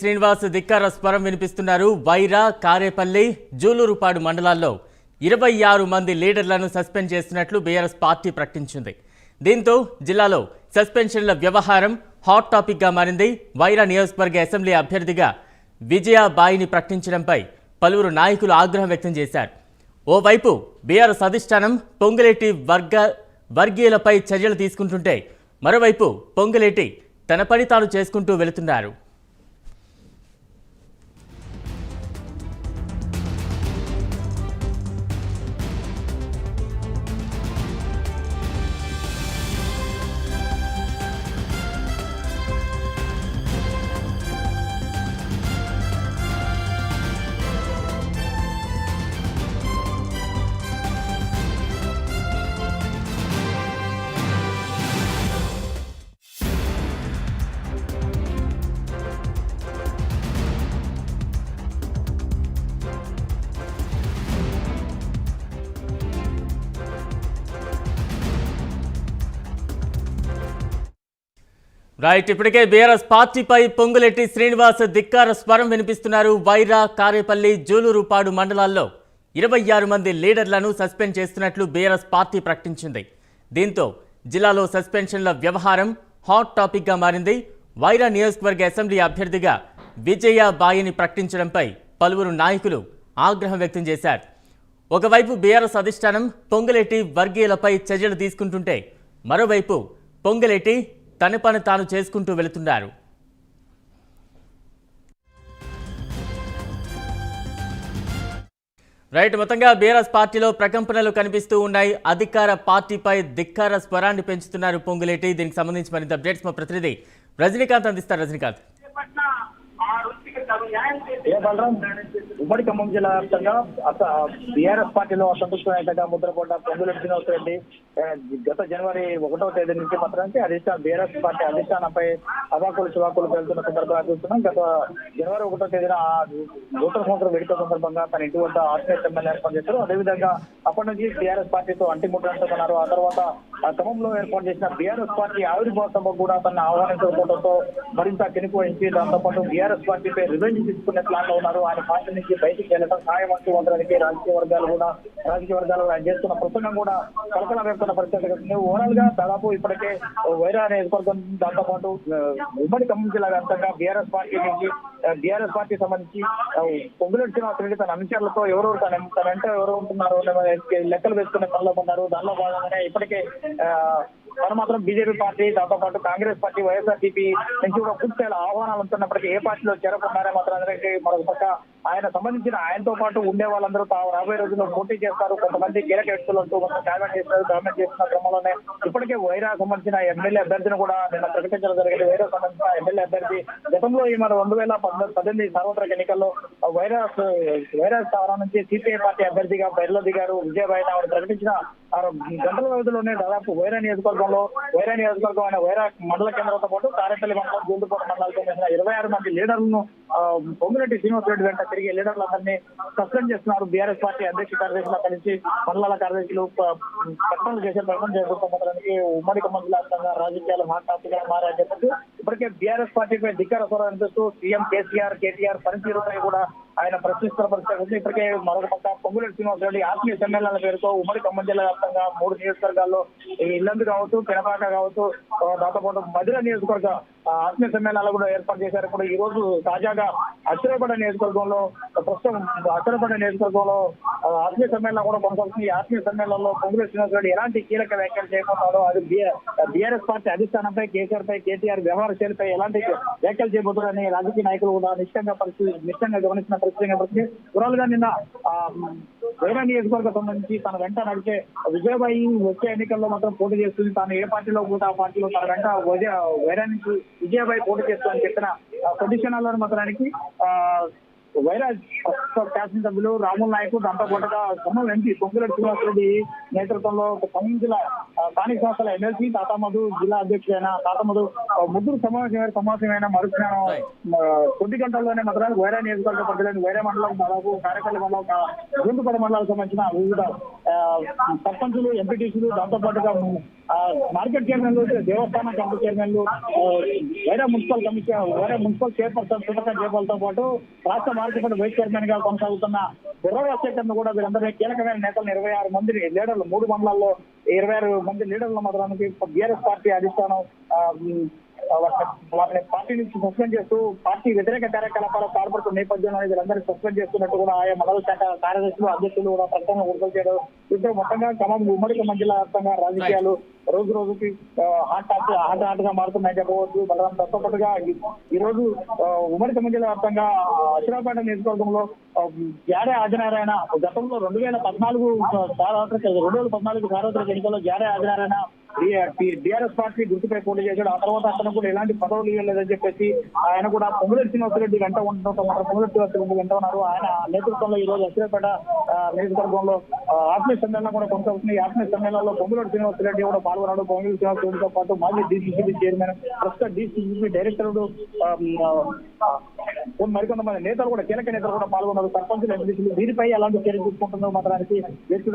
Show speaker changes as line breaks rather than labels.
శ్రీనివాస్ ధిక్కార స్వరం వినిపిస్తున్నారు. వైరా కారేపల్లి జూలూరుపాడు మండలాల్లో ఇరవై ఆరు మంది లీడర్లను సస్పెండ్ చేస్తున్నట్లు బీఆర్ఎస్ పార్టీ ప్రకటించింది. దీంతో జిల్లాలో సస్పెన్షన్ల వ్యవహారం హాట్ టాపిక్గా మారింది. వైరా నియోజకవర్గ అసెంబ్లీ అభ్యర్థిగా విజయాబాయిని ప్రకటించడంపై పలువురు నాయకులు ఆగ్రహం వ్యక్తం చేశారు. ఓవైపు బీఆర్ఎస్ అధిష్టానం పొంగులేటి వర్గ వర్గీయులపై చర్యలు తీసుకుంటుంటే మరోవైపు పొంగులేటి తన పని తాను చేసుకుంటూ వెళుతున్నారు. రైట్ ఇప్పటికే బీఆర్ఎస్ పార్టీపై పొంగులెట్టి శ్రీనివాస్ ధిక్కార స్వరం వినిపిస్తున్నారు వైరా కారేపల్లి జూలూరుపాడు మండలాల్లో. ఇరవై ఆరు మంది లీడర్లను సస్పెండ్ చేస్తున్నట్లు బీఆర్ఎస్ పార్టీ ప్రకటించింది. దీంతో జిల్లాలో సస్పెన్షన్ల వ్యవహారం హాట్ టాపిక్గా మారింది. వైరా నియోజకవర్గ అసెంబ్లీ అభ్యర్థిగా విజయ బాయిని ప్రకటించడంపై పలువురు నాయకులు ఆగ్రహం వ్యక్తం చేశారు. ఒకవైపు బీఆర్ఎస్ అధిష్టానం పొంగులెట్టి వర్గీయులపై చర్యలు తీసుకుంటుంటే మరోవైపు పొంగులెట్టి తన పని తాను చేసుకుంటూ వెళుతున్నారు. రైట్ మొత్తంగా బీఆర్ఎస్ పార్టీలో ప్రకంపనలు కనిపిస్తూ ఉన్నాయి. అధికార పార్టీపై ధిక్కార స్వరాన్ని పెంచుతున్నారు పొంగులేటి. దీనికి సంబంధించి మరింత అప్డేట్స్ మా ప్రతినిధి రజనీకాంత్ అందిస్తారు. రజనీకాంత్.
ఏ బలరాం? ఉమ్మడి ఖమ్మం జిల్లా వ్యాప్తంగా బీఆర్ఎస్ పార్టీలో అసంతృప్త నేతగా ముద్రపడ్డ పొంగులెట్టి శ్రీనివాస్ రెడ్డి గత జనవరి ఒకటవ తేదీ నుంచి మాత్రానికి అధిష్టాన బీఆర్ఎస్ పార్టీ అధిష్టానంపై అవాకులు చివాకులు వెళ్తున్న సందర్భంగా చూస్తున్నాం. గత జనవరి ఒకటో తేదీన ఆ నూతన సంవత్సరం వేడుక సందర్భంగా తన ఇంటి వద్ద ఆత్మీయ ఎమ్మెల్యే ఏర్పాటు చేశారు అదేవిధంగా అప్పటి నుంచి బీఆర్ఎస్ పార్టీతో అంటిముట్టంటున్నారు ఆ తర్వాత ఆ క్రమంలో ఏర్పాటు చేసిన బీఆర్ఎస్ పార్టీ ఆవిర్భావ సభ కూడా తన ఆహ్వానించకపోవడంతో మరింత కినిపోయించి దాంతో పాటు బీఆర్ఎస్ పార్టీపై రివెంజ్ తీసుకునే ప్లాన్లో ఉన్నారు ఆయన పార్టీ నుంచి బయటికి వెళ్ళడం సహాయం అంటూ ఉండడానికి రాజకీయ వర్గాలు కూడా రాజకీయ వర్గాలు ఆయన చేస్తున్న ప్రసంగం కూడా కలకల వేస్తున్న పరిస్థితి కనిపిస్తుంది. ఓవరాల్గా దాదాపు ఇప్పటికే వైరా నియోజకవర్గం దాంతో పాటు ఉమ్మడి ఖమ్మం జిల్లా వ్యాప్తంగా బీఆర్ఎస్ పార్టీ నుంచి బీఆర్ఎస్ పార్టీ సంబంధించి ఆ, పొంగులేటి శ్రీనివాస్ రెడ్డి తన అనుచరులతో ఎవరెవరు తన తన వెంట ఎవరు ఉంటున్నారు లెక్కలు వేసుకునే పనిలో ఉన్నారు దానిలో భాగంగానే ఇప్పటికే మనం మాత్రం బీజేపీ పార్టీ దాంతో పాటు కాంగ్రెస్ పార్టీ వైఎస్ఆర్సీపీ నుంచి కూడా పూర్తి ఆహ్వానాలు ఉంటున్నప్పటికీ ఏ పార్టీలో చేరకున్నారే మాత్రం అందరికీ మరొక పక్క ఆయన సంబంధించిన ఆయనతో పాటు ఉండే వాళ్ళందరూ తాము రాబోయే రోజుల్లో పోటీ చేస్తారు. కొంతమంది కీలక వ్యక్తులు అంటూ కొంత కామెంట్ చేస్తారు కామెంట్ చేస్తున్న క్రమంలోనే ఇప్పటికే వైరా సంబంధించిన ఎమ్మెల్యే అభ్యర్థిని కూడా నిన్న ప్రకటించడం జరిగింది. వైరా సంబంధించిన ఎమ్మెల్యే అభ్యర్థి గతంలో ఈ మన రెండు వేల పద్దెనిమిది సార్వత్రిక ఎన్నికల్లో వైరస్ వైరస్ స్థావరం నుంచి సిపిఐ పార్టీ అభ్యర్థిగా బరిలో దిగారు విజయబాయి ఆవిడ ప్రకటించిన ఆరు గంటల వ్యవధిలోనే దాదాపు వైరా నియోజకవర్గంలో వైరా నియోజకవర్గం అయిన వైరా మండల కేంద్రంతో పాటు కారెపల్లి మండలం జూందుకోట మండలాలకు చెందిన ఇరవై ఆరు మంది లీడర్లను పొంగులెట్టి శ్రీనివాస్ రెడ్డి వెంట తిరిగి లీడర్లందరినీ సస్పెండ్ చేస్తున్నారు. బీఆర్ఎస్ పార్టీ అధ్యక్ష కార్యదర్శులు కలిసి మండలాల కార్యదర్శులు ప్రకటనలు చేసే ప్రకటన చేస్తున్నదానికి ఉమ్మడి ఖమ్మం జిల్లా రాజకీయాలు హాట్ టాపిక్గా మారాయని చెప్పచ్చు ఇప్పటికే బీఆర్ఎస్ పార్టీపై ధిక్కార స్వరం అనిపిస్తూ సీఎం కేసీఆర్ కేటీఆర్ పనితీరుపై కూడా ఆయన ప్రశ్నిస్తున్న పరిస్థితి ఉంది. ఇప్పటికే మరొక పక్క పొంగులేటి శ్రీనివాస్ రెడ్డి ఆత్మీయ సమ్మేళనాల పేరుతో ఉమ్మడి ఖమ్మం జిల్లా వ్యాప్తంగా మూడు నియోజకవర్గాల్లో ఇల్లందు కావచ్చు పెనపాక కావచ్చు ఆ, దాంతో పాటు మధుర నియోజకవర్గ ఆ, ఆత్మీయ సమ్మేళనాలు కూడా ఏర్పాటు చేశారు. ఇప్పుడు ఈ రోజు తాజాగా అచ్చిరపడ నియోజకవర్గంలో ప్రస్తుతం అచ్చిరపడ నియోజకవర్గంలో ఆ, ఆత్మీయ సమ్మేళనం కూడా కొనసాగుతుంది. ఈ ఆత్మీయ సమ్మేళనంలో కాంగ్రెస్ శ్రీనివాస్ ఎలాంటి కీలక వ్యాఖ్యలు చేయబోతున్నాడో అది బీఆర్ఎస్ పార్టీ అధిష్టానంపై కేసీఆర్ పై కేటీఆర్ వ్యవహార శైలిపై ఎలాంటి వ్యాఖ్యలు చేయబోతున్నారని రాజకీయ నాయకులు కూడా నిశ్చితంగా పరిస్థితి నిశ్చితంగా గమనించిన పరిస్థితి కాబట్టి గురాలుగా నిన్న ఆ, వైరా నియోజకవర్గం సంబంధించి తన వెంట నడిచే విజయబాయి వచ్చే ఎన్నికల్లో మాత్రం పోటీ చేస్తుంది. తాను ఏ పార్టీలో కూడా ఆ పార్టీలో తన వెంట వేరే నుంచి విజయబాయి పోటీ చేస్తుందని చెప్పిన పొజిషన్లను మాత్రానికి ఆ, వైరాజ్ ప్రస్తుత శాసనసభ్యులు రాముల్ నాయక్ దాంతో పాటుగా ఖమ్మం ఎంపీ పొంగులెడ్డి శ్రీనివాసరెడ్డి నేతృత్వంలో ఆ, స్థానిక సంస్థల ఎమ్మెల్సీ తాతామధు జిల్లా అధ్యక్షుడైన తాతామధు ముగ్గురు సమావేశమైన సమావేశమైన మరుక్షణం కొద్ది గంటల్లోనే మాత్రం వైరా నియోజకవర్గ పరిధిలోని వైరా మండలం దాదాపు కార్యకర్త మండలం గుంటుపడ మండలాలకు సంబంధించిన వివిధ సర్పంచులు ఎంపీటీసీలు దాంతో పాటుగా మార్కెట్ చైర్మన్లు దేవస్థానం కమిటీ చైర్మన్లు ఆ, Wyra municipal commission Wyra municipal chairperson Sunaka జయపాల్తో పాటు రాష్ట్ర మార్కెట్ వైస్ చైర్మన్గా కొనసాగుతున్న బుర్ర రాజశేఖర్ కూడా వీరందరూ కీలకమైన నేతలు ఇరవై ఆరు మంది లీడర్లు మూడు మండలాల్లో ఇరవై ఆరు మంది లీడర్ల మాత్రానికి బీఆర్ఎస్ పార్టీ అధిష్టానం వారిని పార్టీ నుంచి సస్పెండ్ చేస్తూ పార్టీ వ్యతిరేక కార్యకలాపాలు పాల్పడుతున్న నేపథ్యంలో వీళ్ళందరినీ సస్పెండ్ చేస్తున్నట్టు కూడా ఆయా మండల శాఖ కార్యదర్శులు అధ్యక్షులు కూడా ప్రకటన విడుదల చేయడం. దీంతో మొత్తంగా ఖమ్మం ఉమ్మడి ఖమ్మం జిల్లా వ్యాప్తంగా రాజకీయాలు రోజు రోజుకి హాట్ హాట్ హాట్ హాట్గా మారుతున్నాయి చెప్పవచ్చు. బలరాం దాంతో పాటుగా ఈ- రోజు ఉమ్మడి ఖమ్మం జిల్లా వ్యాప్తంగా అశ్రాపేట నియోజకవర్గంలో జాడే ఆదినారాయణ గతంలో రెండు వేల పద్నాలుగు సార్వత్రిక రెండు వేల పద్నాలుగు సార్వత్రిక ఎన్నికల్లో జాడే ఆదినారాయణ డిఆర్ఎస్ పార్టీ గుర్తుపై పోటీ చేశాడు. ఆ తర్వాత అతను కూడా ఎలాంటి పదవులు ఇవ్వలేదని చెప్పేసి ఆయన కూడా పొంగులేటి శ్రీనివాసరెడ్డి వెంట ఉండటం మాత్రం పొంగులేటి శ్రీనివాసరెడ్డి వెంట ఉన్నారు. ఆయన నేతృత్వంలో ఈ రోజు అశ్వపేట నియోజకవర్గంలో ఆత్మీయ సమ్మేళనం కూడా కొనసాగుతుంది. ఆత్మీయ సమ్మేళనంలో పొంగులేటి శ్రీనివాసరెడ్డి కూడా పాల్గొన్నాడు. పొంగులేటి శ్రీనివాసరెడ్డితో పాటు మాజీ డిసిసిబి చైర్మన్ ప్రస్తుత డిసిసిబి డైరెక్టర్ మరికొంతమంది నేతలు కూడా కీలక నేతలు కూడా పాల్గొన్నారు. సర్పంచులు ఎంపీసీలు దీనిపై ఎలాంటి చర్య తీసుకుంటుందో మాత్రానికి వేచి